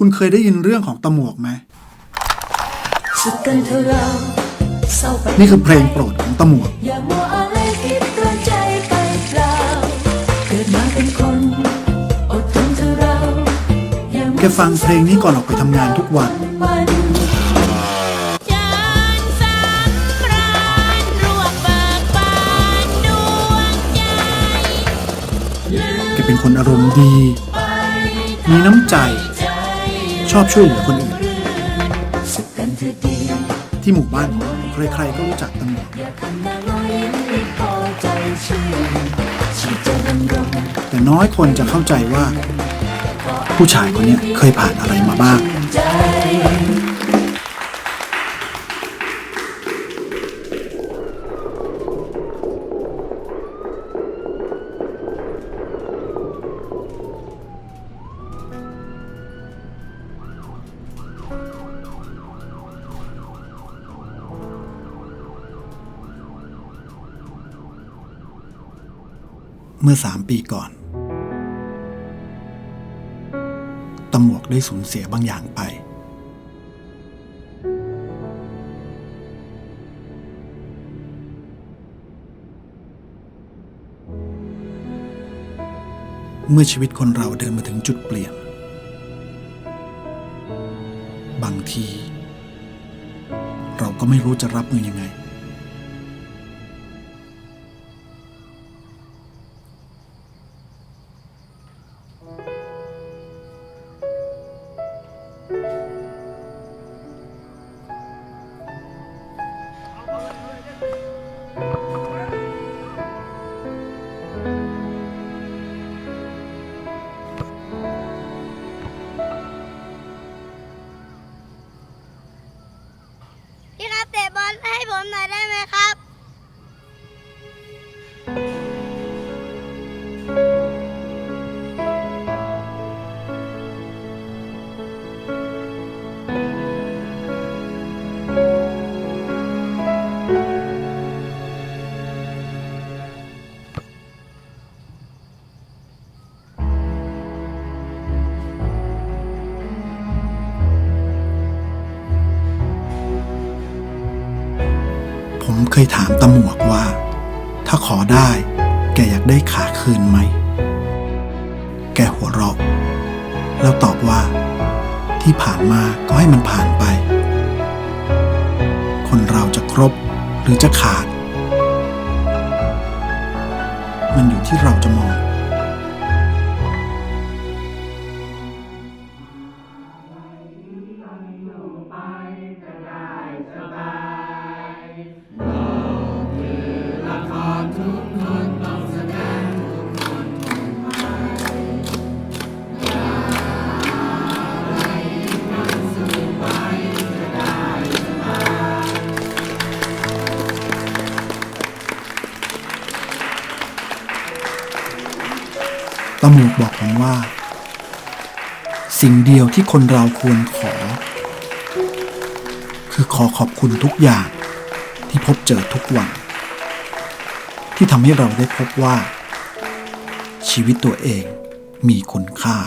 คุณเคยได้ยินเรื่องของตะหมวกไหมสุดกันเธอเราเศร้าไปนี่คือเพลงโปรดของตะหมวกอย่ามัวอะไรคิดเตือนใจไปเปล่าเกิดมาเป็นคนอดทนเธอเราอย่ามัวแกฟังเพลงนี้ก่อนออกไปทำงานทุกวันมันจานสำราญรวบเบิกบานดวงใจแกเป็นคนอารมณ์ดี มีน้ำใจ ชอบช่วยเหลือคนอื่น ที่หมู่บ้านใครๆก็รู้จักตำรวจแต่น้อยคนจะเข้าใจว่า ผู้ชายคนนี้เคยผ่านอะไรมาบ้าง เมื่อสามปีก่อนตะหมวกได้สูญเสียบางอย่างไป เมื่อชีวิตคนเราเดินมาถึงจุดเปลี่ยน บางที เราก็ไม่รู้จะรับมือยังไง พี่ ผมเคยถามตาหมวกว่า ถ้าขอได้ แกอยากได้ขาคืนไหม แกหัวเราะ แล้วตอบว่า ที่ผ่านมาก็ให้มันผ่านไป คนเราจะครบ หรือจะขาด มันอยู่ที่เราจะมอง ตะหมวจบอกผมว่า สิ่งเดียวที่คนเราควรขอ คือขอขอบคุณทุกอย่างที่พบเจอทุกวัน ที่ทำให้เราได้พบว่า ชีวิตตัวเองมีคุณค่า